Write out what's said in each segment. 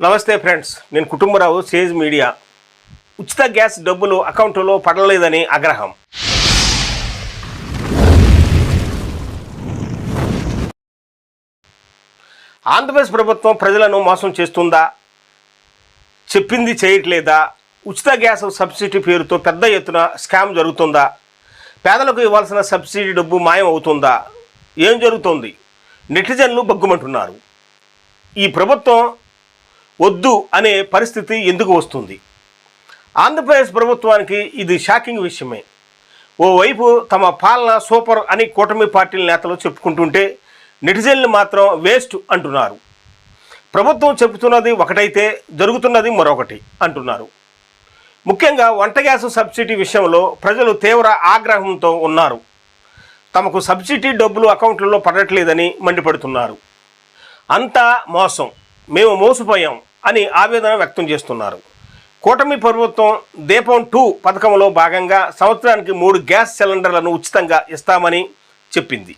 నమస్తే ఫ్రెండ్స్ నేను Kutumbarao Sage media. ఉచిత గ్యాస్ డబ్బులు అకౌంట్లో పడలేదని ఆగ్రహం. ఆంధ్రప్రదేశ్ ప్రభుత్వం ప్రజలను మోసం చేస్తుందా? చెప్పింది చేయట్లేదా? ఉచిత గ్యాస్ సబ్సిడీ పేరుతో పెద్ద ఎత్తున స్కామ్ జరుగుతుందా? పేదలకు ఇవ్వాల్సిన సబ్సిడీ డబ్బు మాయం అవుతుందా? ఏం జరుగుతోంది? నెటిజన్లు బగ్గుమంటున్నారు. ఈ ప్రభుత్వం వద్దు అనే పరిస్థితి ఎందుకు వస్తుంది? ఆంధ్రప్రదేశ్ ప్రభుత్వానికి ఇది షాకింగ్ విషయమే. ఓవైపు తమ పాలన సూపర్ అని కూటమి పార్టీల నేతలు చెప్పుకుంటుంటే నెటిజన్లు మాత్రం వేస్ట్ అంటున్నారు. ప్రభుత్వం చెబుతున్నది ఒకటైతే జరుగుతున్నది మరొకటి అంటున్నారు. ముఖ్యంగా వంట గ్యాస్ సబ్సిడీ విషయంలో ప్రజలు తీవ్ర ఆగ్రహంతో ఉన్నారు. తమకు సబ్సిడీ డబ్బులు అకౌంట్లలో పడట్లేదని మండిపడుతున్నారు. అంతా మోసం. మేము మోసపోయాం. అని ఆవేదన వ్యక్తం చేస్తున్నారు. కూటమి ప్రభుత్వం దీపం టూ పథకంలో భాగంగా సంవత్సరానికి మూడు గ్యాస్ సిలిండర్లను ఉచితంగా ఇస్తామని చెప్పింది.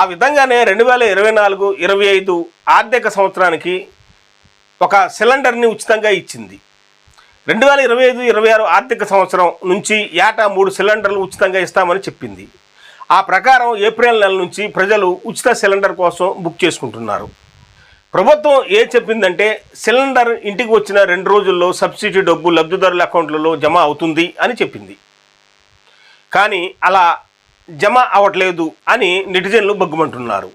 ఆ విధంగానే రెండు వేల ఇరవై నాలుగు ఇరవై ఐదు ఆర్థిక సంవత్సరానికి ఒక సిలిండర్ని ఉచితంగా ఇచ్చింది. రెండు వేల ఇరవై ఐదు ఇరవై ఆరు ఆర్థిక సంవత్సరం నుంచి ఏటా మూడు సిలిండర్లు ఉచితంగా ఇస్తామని చెప్పింది. ఆ ప్రకారం ఏప్రిల్ నెల నుంచి ప్రజలు ఉచిత సిలిండర్ కోసం బుక్ చేసుకుంటున్నారు. ప్రభుత్వం ఏ చెప్పిందంటే సిలిండర్ ఇంటికి వచ్చిన రెండు రోజుల్లో సబ్సిడీ డబ్బు లబ్ధిదారుల అకౌంట్లలో జమ అవుతుంది అని చెప్పింది. కానీ అలా జమ అవ్వట్లేదు అని నెటిజన్లు బగ్గుమంటున్నారు.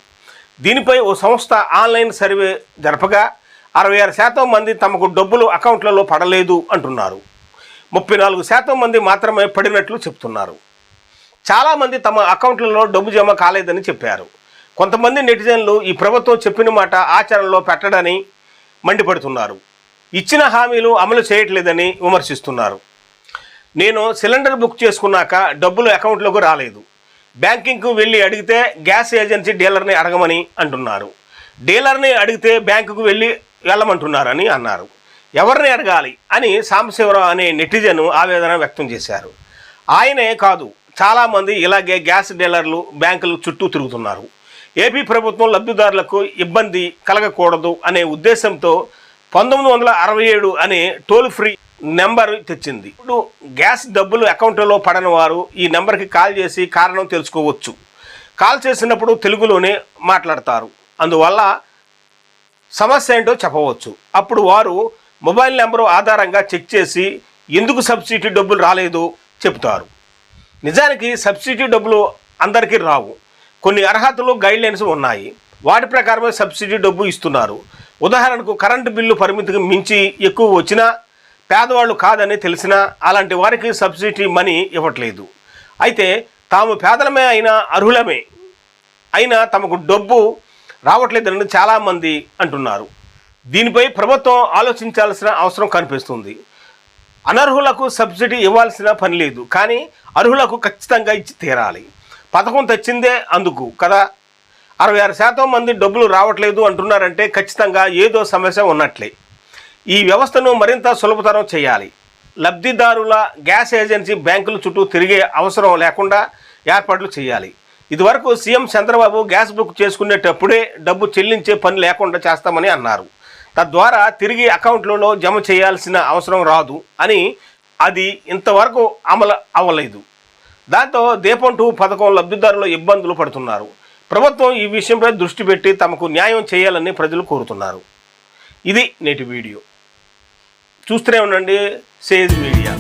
దీనిపై ఓ సంస్థ ఆన్లైన్ సర్వే జరపగా అరవై ఆరు శాతం మంది తమకు డబ్బులు అకౌంట్లలో పడలేదు అంటున్నారు. ముప్పై నాలుగు శాతం మంది మాత్రమే పడినట్లు చెప్తున్నారు. చాలామంది తమ అకౌంట్లలో డబ్బు జమ కాలేదని చెప్పారు. కొంతమంది నెటిజన్లు ఈ ప్రభుత్వం చెప్పిన మాట ఆచరణలో పెట్టడని మండిపడుతున్నారు. ఇచ్చిన హామీలు అమలు చేయట్లేదని విమర్శిస్తున్నారు. నేను సిలిండర్ బుక్ చేసుకున్నాక డబ్బులు అకౌంట్లోకి రాలేదు. బ్యాంకింగ్కు వెళ్ళి అడిగితే గ్యాస్ ఏజెన్సీ డీలర్ని అడగమని అంటున్నారు. డీలర్ని అడిగితే బ్యాంకుకు వెళ్ళి వెళ్ళమంటున్నారని అన్నారు. ఎవరిని అడగాలి అని సాంబశివరావు అనే నెటిజన్ ఆవేదన వ్యక్తం చేశారు. ఆయనే కాదు చాలామంది ఇలాగే గ్యాస్ డీలర్లు బ్యాంకులు చుట్టూ తిరుగుతున్నారు. ఏపీ ప్రభుత్వం లబ్ధిదారులకు ఇబ్బంది కలగకూడదు అనే ఉద్దేశంతో పంతొమ్మిది వందల అరవై ఏడు అనే టోల్ ఫ్రీ నెంబర్ తెచ్చింది. ఇప్పుడు గ్యాస్ డబ్బులు అకౌంట్లో పడని వారు ఈ నెంబర్కి కాల్ చేసి కారణం తెలుసుకోవచ్చు. కాల్ చేసినప్పుడు తెలుగులోనే మాట్లాడతారు. అందువల్ల సమస్య ఏంటో చెప్పవచ్చు. అప్పుడు వారు మొబైల్ నెంబరు ఆధారంగా చెక్ చేసి ఎందుకు సబ్సిడీ డబ్బులు రాలేదు చెప్తారు. నిజానికి సబ్సిడీ డబ్బులు అందరికీ రావు. కొన్ని అర్హతలు గైడ్లైన్స్ ఉన్నాయి. వాటి ప్రకారమే సబ్సిడీ డబ్బు ఇస్తున్నారు. ఉదాహరణకు కరెంటు బిల్లు పరిమితికి మించి ఎక్కువ వచ్చినా పేదవాళ్ళు కాదని తెలిసినా అలాంటి వారికి సబ్సిడీ మనీ ఇవ్వట్లేదు. అయితే తాము పేదలమే అయినా అర్హులమే అయినా తమకు డబ్బు రావట్లేదని చాలామంది అంటున్నారు. దీనిపై ప్రభుత్వం ఆలోచించాల్సిన అవసరం కనిపిస్తుంది. అనర్హులకు సబ్సిడీ ఇవ్వాల్సిన పని లేదు. కానీ అర్హులకు ఖచ్చితంగా ఇచ్చి తీరాలి. పథకం తెచ్చిందే అందుకు కదా? అరవై ఆరు శాతం మంది డబ్బులు రావట్లేదు అంటున్నారంటే ఖచ్చితంగా ఏదో సమస్య ఉన్నట్లే. ఈ వ్యవస్థను మరింత సులభతరం చేయాలి. లబ్ధిదారుల గ్యాస్ ఏజెన్సీ బ్యాంకుల చుట్టూ తిరిగే అవసరం లేకుండా ఏర్పాట్లు చేయాలి. ఇదివరకు సీఎం చంద్రబాబు గ్యాస్ బుక్ చేసుకునేటప్పుడే డబ్బు చెల్లించే పని లేకుండా చేస్తామని అన్నారు. తద్వారా తిరిగి అకౌంట్లలో జమ చేయాల్సిన అవసరం రాదు అని అది ఇంతవరకు అమలు అవ్వలేదు. దాంతో దీపం టూ పథకం లబ్ధిదారులు ఇబ్బందులు పడుతున్నారు. ప్రభుత్వం ఈ విషయంపై దృష్టి పెట్టి తమకు న్యాయం చేయాలని ప్రజలు కోరుతున్నారు. ఇది నేటి వీడియో. చూస్తూనే ఉండండి సేజ్ మీడియా.